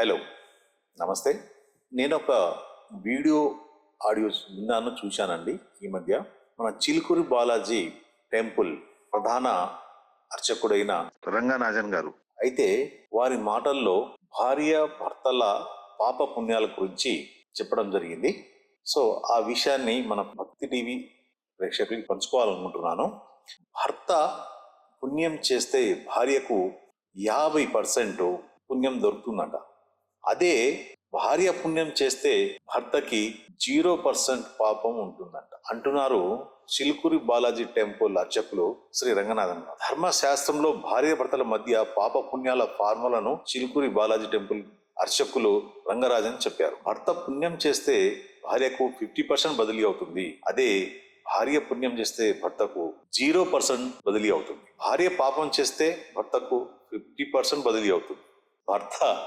Hello నమస్తే. నేను ఒక వీడియో ఆడియోస్ విన్నాను చూశానండి ఈ మధ్య. మన చిలుకూరి బాలాజీ టెంపుల్ ప్రధాన అర్చకుడైన రంగనాజన్ గారు. అయితే వారి మాటల్లో భార్య భర్తల పాప పుణ్యాల గురించి చెప్పడం జరిగింది. సో ఆ విషయాన్ని మన భక్తి టీవీ ప్రేక్షకులకి పంచుకోవాలనుకుంటున్నాను. భర్త పుణ్యం చేస్తే భార్యకు యాభై పర్సెంట్ పుణ్యం దొరుకుతుందంట. అదే భార్య పుణ్యం చేస్తే భర్తకి జీరో పర్సెంట్ పాపం ఉంటుందంట. అంటున్నారు చిలుకూరి బాలాజీ టెంపుల్ అర్చకులు శ్రీ రంగనాథన్ ధర్మశాస్త్రంలో భార్య భర్తల మధ్య పాప పుణ్యాల ఫార్ములను చిలుకూరి బాలాజీ టెంపుల్ అర్చకులు రంగరాజన్ చెప్పారు. భర్త పుణ్యం చేస్తే భార్యకు ఫిఫ్టీ పర్సెంట్ బదిలీ అవుతుంది. అదే భార్య పుణ్యం చేస్తే భర్తకు జీరో పర్సెంట్ బదిలీ అవుతుంది. భార్య పాపం చేస్తే భర్తకు ఫిఫ్టీ పర్సెంట్ బదిలీ అవుతుంది. భర్త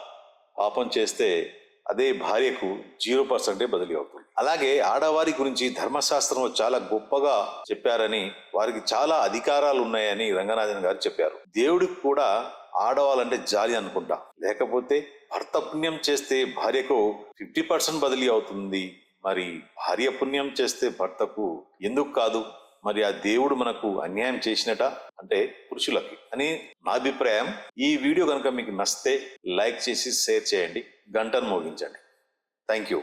పాపం చేస్తే అదే భార్యకు జీరో పర్సెంటే బదిలీ అవుతుంది. అలాగే ఆడవారి గురించి ధర్మశాస్త్రంలో చాలా గొప్పగా చెప్పారని వారికి చాలా అధికారాలు ఉన్నాయని రంగనాథన్ గారు చెప్పారు. దేవుడికి కూడా ఆడవాళ్ళంటే జాలి అనుకుంటా. లేకపోతే భర్త పుణ్యం చేస్తే భార్యకు ఫిఫ్టీ పర్సెంట్ బదిలీ అవుతుంది. మరి భార్య పుణ్యం చేస్తే భర్తకు ఎందుకు కాదు? మరి ఆ దేవుడు మనకు అన్యాయం చేసినట అంటే పురుషులకి అని నా అభిప్రాయం. ఈ వీడియో కనుక మీకు నచ్చితే లైక్ చేసి షేర్ చేయండి. గంటను మోగించండి. Thank you